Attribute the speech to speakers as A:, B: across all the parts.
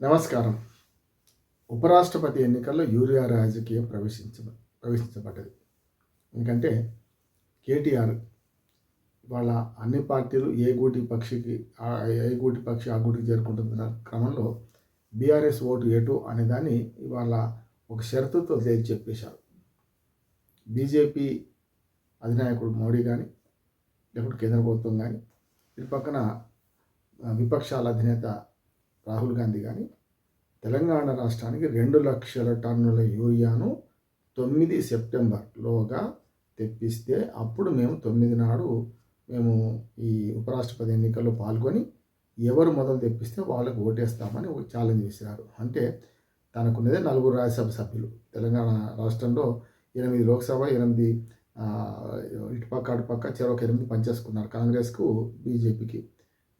A: నమస్కారం. ఉపరాష్ట్రపతి ఎన్నికల్లో యూరియా రాజకీయం ప్రవేశించ ప్రవేశించబడ్డది. ఎందుకంటే కేటీఆర్ వాళ్ళ అన్ని పార్టీలు ఏ గూటి పక్షికి ఏ గూటి పక్షి ఆ గూటికి చేరుకుంటున్న క్రమంలో బీఆర్ఎస్ ఓటు ఏటు అనే దాన్ని ఇవాళ ఒక షరతుతో తేల్చి చెప్పేశారు. బీజేపీ అధినాయకుడు మోడీ కానీ లేకుంటే కేంద్ర ప్రభుత్వం కానీ ఇటు పక్కన విపక్షాల అధినేత రాహుల్ గాంధీ కానీ తెలంగాణ రాష్ట్రానికి రెండు లక్షల టన్నుల యూరియాను తొమ్మిది సెప్టెంబర్లోగా తెప్పిస్తే అప్పుడు మేము తొమ్మిది నాడు మేము ఈ ఉపరాష్ట్రపతి ఎన్నికల్లో పాల్గొని ఎవరు మొదలు తెప్పిస్తే వాళ్ళకు ఓటేస్తామని ఒక ఛాలెంజ్ చేశారు అంటే తనకున్నదే నలుగురు రాజ్యసభ సభ్యులు. తెలంగాణ రాష్ట్రంలో ఎనిమిది లోక్సభ ఎనిమిది ఇటుపక్క అటుపక్క చెరొక ఎనిమిది పనిచేసుకున్నారు కాంగ్రెస్కు బీజేపీకి.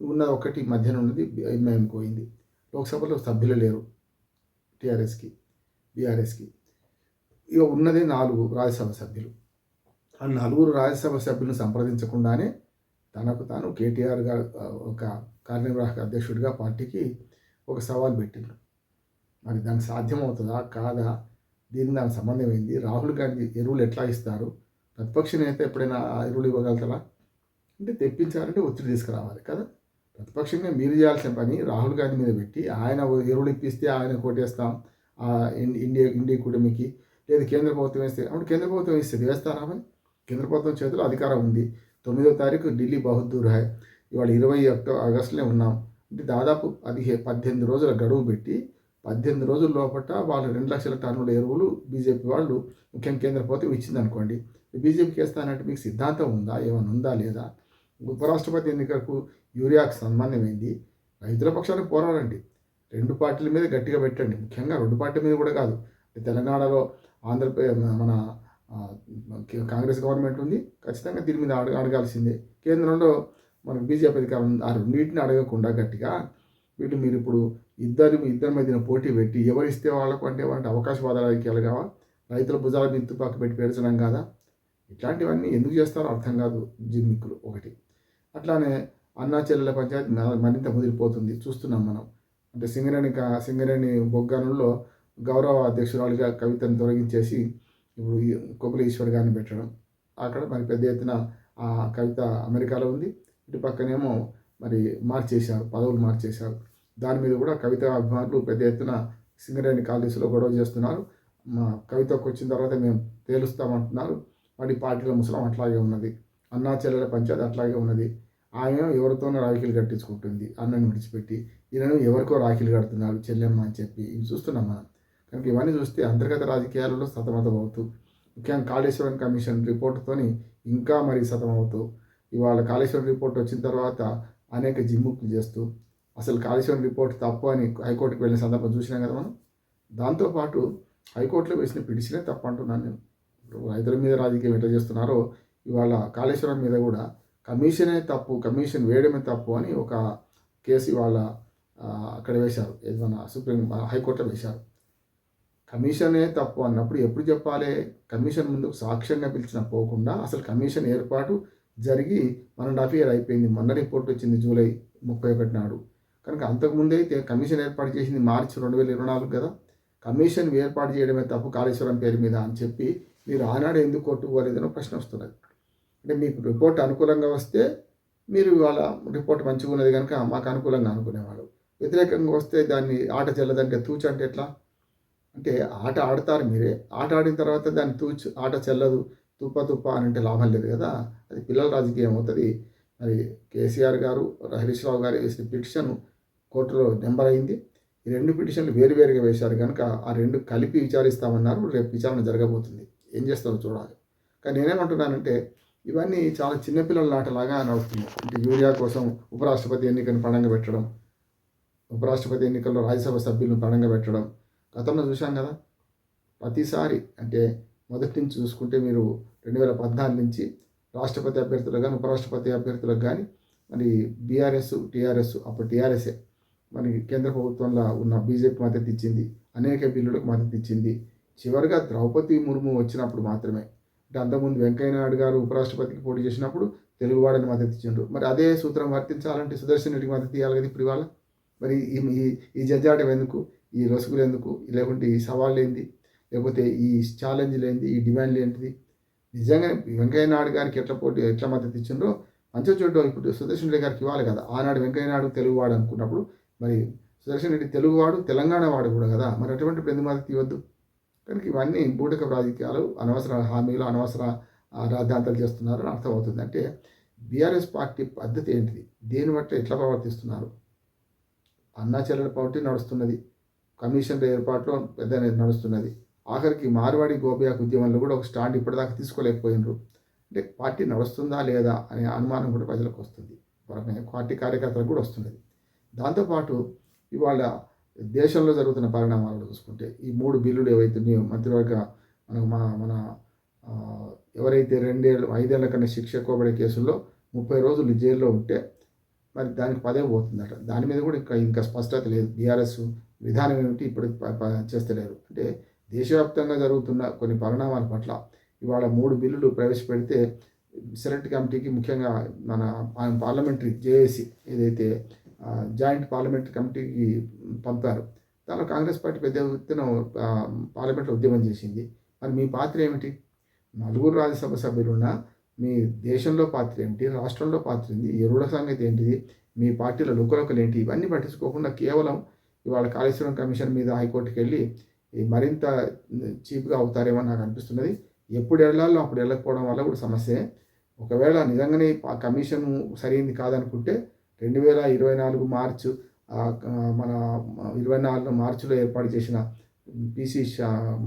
A: ఉన్న ఒకటి మధ్యన ఉన్నది ఎంఐఎం పోయింది. లోక్సభలో సభ్యులు లేరు టీఆర్ఎస్కి బీఆర్ఎస్కి. ఇక ఉన్నది నాలుగు రాజ్యసభ సభ్యులు. ఆ నలుగురు రాజ్యసభ సభ్యులను సంప్రదించకుండానే తనకు తాను కేటీఆర్ గారు ఒక కార్యనిర్వాహక అధ్యక్షుడిగా పార్టీకి ఒక సవాల్ పెట్టిండ్రు. మరి దానికి సాధ్యమవుతుందా? కాదా? దీనికి దానికి సంబంధం ఏంది? రాహుల్ గాంధీ ఎరువులు ఎట్లా ఇస్తారు? ప్రతిపక్ష నేత ఎప్పుడైనా ఆ ఎరువులు ఇవ్వగలుగుతారా? అంటే తెప్పించాలంటే ఒత్తిడి తీసుకురావాలి కదా. ప్రతిపక్షంగా మీరు చేయాల్సిన పని రాహుల్ గాంధీ మీద పెట్టి ఆయన ఎరువులు ఇప్పిస్తే ఆయన కోటేస్తాం ఆ ఇన్- ఇండియా ఇండియా కూటమికి లేదు కేంద్ర ప్రభుత్వం వేస్తే అప్పుడు కేంద్ర ప్రభుత్వం ఇస్తుంది వేస్తారా మరి కేంద్ర ప్రభుత్వం చేతిలో అధికారం ఉంది. తొమ్మిదో తారీఖు ఢిల్లీ బహదూర్ హై. ఇవాళ ఇరవై అక్టో ఆగస్టులో ఉన్నాం. అంటే దాదాపు పదిహే పద్దెనిమిది రోజుల గడువు పెట్టి పద్దెనిమిది రోజుల లోపల వాళ్ళు రెండు లక్షల టన్నుల ఎరువులు బీజేపీ వాళ్ళు ముఖ్యంగా కేంద్ర ప్రభుత్వం ఇచ్చింది అనుకోండి బీజేపీకి వేస్తానంటే మీకు సిద్ధాంతం ఉందా? ఏమైనా ఉందా లేదా? ఉపరాష్ట్రపతి ఎన్నికలకు యూరియాకు సంబంధమైంది. రైతుల పక్షాన్ని పోరాడండి. రెండు పార్టీల మీద గట్టిగా పెట్టండి. ముఖ్యంగా రెండు పార్టీల మీద కూడా కాదు. తెలంగాణలో ఆంధ్రప్రదేశ్ మన కాంగ్రెస్ గవర్నమెంట్ ఉంది. ఖచ్చితంగా దీని మీద అడగ అడగాల్సిందే. కేంద్రంలో మన బీజేపీ అధికారం ఉంది. ఆ రెండింటిని అడగకుండా గట్టిగా వీళ్ళు మీరు ఇప్పుడు ఇద్దరు ఇద్దరి మధ్యన పోటీ పెట్టి ఎవరిస్తే వాళ్ళకు అంటే వాళ్ళకి అవకాశవాద రాజకీయాలు కావా? రైతుల భుజాల మీద తుపాకి పెట్టి పేర్చడం కాదా? ఇట్లాంటివన్నీ ఎందుకు చేస్తారో అర్థం కాదు జిమ్మిక్కులు ఒకటి. అట్లానే అన్నా చెల్లెల పంచాయతీ మరింత ముదిరిపోతుంది. చూస్తున్నాం మనం. అంటే సింగరేణి కా సింగరేణి బొగ్గానుల్లో గౌరవ అధ్యక్షురాలుగా కవితను తొలగించేసి ఇప్పుడు ఈ కొప్పుల ఈశ్వర్ గారిని పెట్టడం. అక్కడ మరి పెద్ద ఎత్తున ఆ కవిత అమెరికాలో ఉంది. ఇటు పక్కనేమో మరి మార్చేశారు పదవులు మార్చేశారు. దాని మీద కూడా కవిత అభిమానులు పెద్ద ఎత్తున సింగరేణి కాలేజీలో గొడవ చేస్తున్నారు. మా కవితకు వచ్చిన తర్వాత మేము తేలుస్తామంటున్నారు. వాడి పార్టీలో ముసలం అట్లాగే ఉన్నది. అన్నా చెల్లెల పంచాయతీ అట్లాగే ఉన్నది. ఆయన ఎవరితోనో రాఖీలు కట్టించుకుంటుంది. అన్నని విడిచిపెట్టి ఈయనను ఎవరికో రాఖీలు కడుతున్నారు చెల్లెమ్మ అని చెప్పి ఇవి చూస్తున్నాం మనం. కనుక ఇవన్నీ చూస్తే అంతర్గత రాజకీయాలలో సతమతం అవుతూ ముఖ్యంగా కాళేశ్వరం కమిషన్ రిపోర్టుతోని ఇంకా మరి సతమవుతూ ఇవాళ కాళేశ్వరం రిపోర్ట్ వచ్చిన తర్వాత అనేక జిమ్ముక్లు చేస్తూ అసలు కాళేశ్వరం రిపోర్ట్ తప్పు అని హైకోర్టుకు వెళ్ళిన సందర్భం చూసినాం కదా మనం? దాంతోపాటు హైకోర్టులో వేసిన పిటిషనే తప్పు అంటున్నాను నేను. రైతుల మీద రాజకీయం ఎట్లా చేస్తున్నారో ఇవాళ కాళేశ్వరం మీద కూడా కమిషనే తప్పు కమిషన్ వేయడమే తప్పు అని ఒక కేసు ఇవాళ అక్కడ వేశారు. ఏదైనా సుప్రీం హైకోర్టులో వేశారు. కమిషనే తప్పు అన్నప్పుడు ఎప్పుడు చెప్పాలి? కమిషన్ ముందు సాక్ష్యంగా పిలిచిన పోకుండా అసలు కమిషన్ ఏర్పాటు జరిగి వన్ అండ్ హాఫ్ ఇయర్ అయిపోయింది. మొన్న రిపోర్ట్ వచ్చింది జూలై ముప్పై ఒకటి నాడు. కనుక అంతకుముందే అయితే కమిషన్ ఏర్పాటు చేసింది మార్చి రెండు వేల ఇరవై నాలుగు కదా. కమిషన్ ఏర్పాటు చేయడమే తప్పు కాళేశ్వరం పేరు మీద అని చెప్పి మీరు ఆనాడు ఎందుకు కొట్టుకోలేదనో ప్రశ్న వస్తున్నది. అంటే మీకు రిపోర్ట్ అనుకూలంగా వస్తే మీరు ఇవాళ రిపోర్ట్ మంచిగా ఉన్నది కనుక మాకు అనుకూలంగా అనుకునేవాళ్ళు. వ్యతిరేకంగా వస్తే దాన్ని ఆట చెల్లదంటే తూచు అంటే ఎట్లా? అంటే ఆట ఆడతారు మీరే. ఆట ఆడిన తర్వాత దాన్ని తూచు ఆట చెల్లదు తుప్ప తుప్ప అని అంటే లాభం లేదు కదా. అది పిల్లల రాజకీయం అవుతుంది. మరి కేసీఆర్ గారు హరీష్ రావు గారు వేసిన పిటిషన్ కోర్టులో నెంబర్ అయింది. ఈ రెండు పిటిషన్లు వేరువేరుగా వేశారు కనుక ఆ రెండు కలిపి విచారిస్తామన్నారు. రేపు విచారణ జరగబోతుంది. ఏం చేస్తారో చూడాలి. కానీ నేనేమంటున్నానంటే ఇవన్నీ చాలా చిన్నపిల్లల ఆటలాగా నడుస్తుంది అంటే యూరియా కోసం ఉపరాష్ట్రపతి ఎన్నికను పణంగా పెట్టడం ఉపరాష్ట్రపతి ఎన్నికల్లో రాజ్యసభ సభ్యులను పణంగా పెట్టడం గతంలో చూశాం కదా. ప్రతిసారి అంటే మొదటి నుంచి చూసుకుంటే మీరు రెండు వేల పద్నాలుగు నుంచి రాష్ట్రపతి అభ్యర్థులకు కానీ ఉపరాష్ట్రపతి అభ్యర్థులకు కానీ మరి బీఆర్ఎస్ టీఆర్ఎస్ అప్పుడు టీఆర్ఎస్ఏ మరి కేంద్ర ప్రభుత్వంలో ఉన్న బీజేపీ మద్దతు ఇచ్చింది అనేక బిల్లులకు మద్దతు ఇచ్చింది చివరిగా ద్రౌపది ముర్ము వచ్చినప్పుడు మాత్రమే. అంటే అంతకుముందు వెంకయ్య నాయుడు గారు ఉపరాష్ట్రపతికి పోటీ చేసినప్పుడు తెలుగువాడని మద్దతు ఇచ్చిండ్రు. మరి అదే సూత్రం వర్తించాలంటే సుదర్శన్ రెడ్డికి మద్దతు ఇవ్వాలి కదా ఇప్పుడు ఇవాళ? మరి ఈ ఈ- ఈ జడ్జాటం ఎందుకు? ఈ రసుగులు ఎందుకు? లేకుంటే ఈ సవాళ్ళు ఏంది లేకపోతే ఈ ఛాలెంజ్లు ఏంది ఈ డిమాండ్లు ఏంటిది? నిజంగా వెంకయ్య నాయుడు గారికి ఎట్లా పోటీ ఎట్లా మద్దతు ఇచ్చిండ్రో మంచిగా చూడడం ఇప్పుడు సుదర్శన్ రెడ్డి గారికి ఇవ్వాలి కదా. ఆనాడు వెంకయ్య నాయుడు తెలుగువాడు అనుకున్నప్పుడు మరి సుదర్శన్ రెడ్డి తెలుగువాడు తెలంగాణ వాడు కూడా కదా. మరి అటువంటి ఎందుకు మద్దతు ఇవ్వద్దు? కనుక ఇవన్నీ బూటక రాజకీయాలు అనవసర హామీలు అనవసర ఆ, రాద్ధాంతాలు చేస్తున్నారు అని అర్థమవుతుంది. అంటే బీఆర్ఎస్ పార్టీ పద్ధతి ఏంటిది? దేని బట్టి ఎట్లా ప్రవర్తిస్తున్నారు? అన్నా చెల్లెల పార్టీ నడుస్తున్నది. కమిషన్ల ఏర్పాట్లో పెద్ద నడుస్తున్నది. ఆఖరికి మార్వాడి గోపియాకు ఉద్యమంలో కూడా ఒక స్టాండ్ ఇప్పటిదాకా తీసుకోలేకపోయినరు. అంటే పార్టీ నడుస్తుందా లేదా అనే అనుమానం కూడా ప్రజలకు వస్తుంది. పార్టీ కార్యకర్తలకు కూడా వస్తున్నది. దాంతోపాటు ఇవాళ దేశంలో జరుగుతున్న పరిణామాలు చూసుకుంటే ఈ మూడు బిల్లులు ఏవైతున్నాయో మంత్రివర్గ మన మన మన ఎవరైతే రెండేళ్ళు ఐదేళ్ళ కన్నా శిక్ష ఎక్కువబడే కేసుల్లో ముప్పై రోజులు జైల్లో ఉంటే మరి దానికి పదే పోతుందట. దాని మీద కూడా ఇంకా ఇంకా స్పష్టత లేదు. బీఆర్ఎస్ విధానం ఏమిటి ఇప్పుడు ప- చేస్తలేరు. అంటే దేశవ్యాప్తంగా జరుగుతున్న కొన్ని పరిణామాల పట్ల ఇవాళ మూడు బిల్లులు ప్రవేశపెడితే సెలెక్ట్ కమిటీకి ముఖ్యంగా మన పార్లమెంటరీ జేఏసీ ఏదైతే జాయింట్ పార్లమెంటరీ కమిటీకి పంపారు. దానిలో కాంగ్రెస్ పార్టీ పెద్ద ఎత్తున పార్లమెంట్లో ఉద్యమం చేసింది. మరి మీ పాత్ర ఏమిటి? నలుగురు రాజ్యసభ సభ్యులున్న మీ దేశంలో పాత్ర ఏమిటి? రాష్ట్రంలో పాత్ర ఏంటి ఎరువుల సంగతి ఏంటిది? మీ పార్టీలో లుకలొకలు ఏంటి? ఇవన్నీ పట్టించుకోకుండా కేవలం ఇవాళ కాళేశ్వరం కమిషన్ మీద హైకోర్టుకి వెళ్ళి మరింత చీప్గా అవుతారేమో నాకు అనిపిస్తున్నది. ఎప్పుడు వెళ్ళాలో అప్పుడు వెళ్ళకపోవడం వల్ల కూడా సమస్యే. ఒకవేళ నిజంగానే కమిషన్ సరైంది కాదనుకుంటే రెండు వేల ఇరవై నాలుగు మార్చు మన ఇరవై నాలుగు మార్చిలో ఏర్పాటు చేసిన పీసీ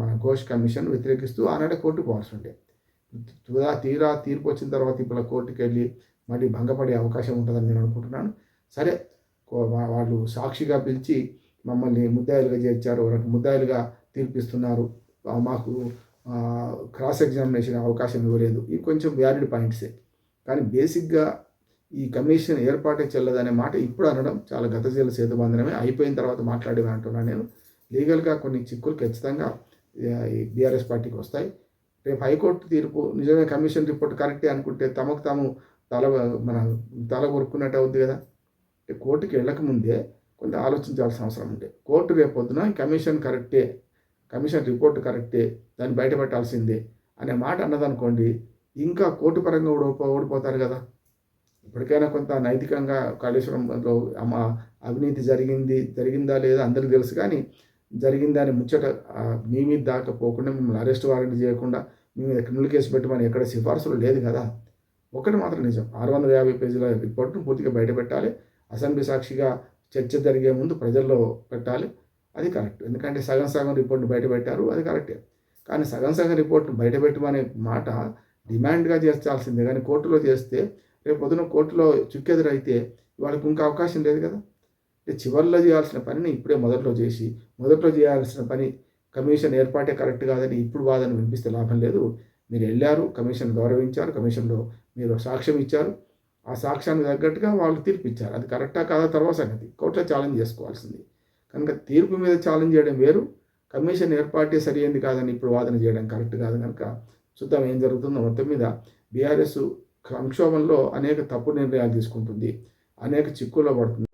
A: మన ఘోష్ కమిషన్ వ్యతిరేకిస్తూ ఆనాడే కోర్టు పోవాల్సి ఉండే. తీరా తీరా తీర్పు వచ్చిన తర్వాత ఇప్పుడు కోర్టుకి వెళ్ళి మళ్ళీ భంగపడే అవకాశం ఉంటుందని నేను అనుకుంటున్నాను. సరే వాళ్ళు సాక్షిగా పిలిచి మమ్మల్ని ముద్దాయిలుగా చేర్చారు వాళ్ళకి ముద్దాయిలుగా తీర్పిస్తున్నారు. మాకు క్రాస్ ఎగ్జామినేషన్ అవకాశం ఇవ్వలేదు. ఇవి కొంచెం వ్యాలిడ్ పాయింట్సే. కానీ బేసిక్గా ఈ కమిషన్ ఏర్పాటే చెల్లదనే మాట ఇప్పుడు అనడం చాలా గతశీల సేతుబంధనమే. అయిపోయిన తర్వాత మాట్లాడేవి అంటున్నాను నేను. లీగల్గా కొన్ని చిక్కులు ఖచ్చితంగా ఈ బీఆర్ఎస్ పార్టీకి వస్తాయి. రేపు హైకోర్టు తీర్పు నిజమే కమిషన్ రిపోర్ట్ కరెక్టే అనుకుంటే తమకు తాము తల మన తల కొరుక్కున్నట్టు అవుద్ది కదా. అంటే కోర్టుకి వెళ్ళకముందే కొంత ఆలోచించాల్సిన అవసరం ఉంది. కోర్టు రేపు పొద్దున కమిషన్ కరెక్టే కమిషన్ రిపోర్ట్ కరెక్టే దాన్ని బయటపెట్టాల్సిందే అనే మాట అన్నదనుకోండి ఇంకా కోర్టు పరంగా ఓడిపో ఓడిపోతారు కదా. ఇప్పటికైనా కొంత నైతికంగా కాళేశ్వరంలో అమ్మ అవినీతి జరిగింది జరిగిందా లేదా అందరికీ తెలుసు కానీ జరిగిందా అని ముచ్చట మీ మీద దాకా పోకుండా మిమ్మల్ని అరెస్ట్ వారెంట్ చేయకుండా మీ మీద క్రిమినల్ కేసు పెట్టమని ఎక్కడ సిఫార్సులు లేదు కదా. ఒకటి మాత్రం నిజం. ఆరు వందల యాభై పేజీల రిపోర్ట్ను పూర్తిగా బయట పెట్టాలి. అసెంబ్లీ సాక్షిగా చర్చ జరిగే ముందు ప్రజల్లో పెట్టాలి. అది కరెక్ట్. ఎందుకంటే సగం సగం రిపోర్ట్ను బయటపెట్టారు అది కరెక్టే. కానీ సగం సగం రిపోర్ట్ను బయట పెట్టమనే మాట డిమాండ్గా చేస్తాల్సిందే కానీ కోర్టులో చేస్తే రేపు పొద్దున కోర్టులో చుక్కెదురైతే వాళ్ళకి ఇంకా అవకాశం లేదు కదా. అంటే చివరిలో చేయాల్సిన పనిని ఇప్పుడే మొదట్లో చేసి మొదట్లో చేయాల్సిన పని కమిషన్ ఏర్పాటే కరెక్ట్ కాదని ఇప్పుడు వాదన వినిపిస్తే లాభం లేదు. మీరు వెళ్ళారు కమిషన్ గౌరవించారు కమిషన్లో మీరు సాక్ష్యం ఇచ్చారు. ఆ సాక్ష్యానికి తగ్గట్టుగా వాళ్ళు తీర్పు ఇచ్చారు అది కరెక్టా కాదా తర్వాత సంగతి. కోర్టులో ఛాలెంజ్ చేసుకోవాల్సింది. కనుక తీర్పు మీద ఛాలెంజ్ చేయడం వేరు. కమిషన్ ఏర్పాటే సరి అయింది కాదని ఇప్పుడు వాదన చేయడం కరెక్ట్ కాదు కనుక చూద్దాం ఏం జరుగుతుందో. మొత్తం మీద బీఆర్ఎస్ సంక్షోభంలో అనేక తప్పు నిర్ణయాలు తీసుకుంటుంది. అనేక చిక్కుల్లో పడుతుంది.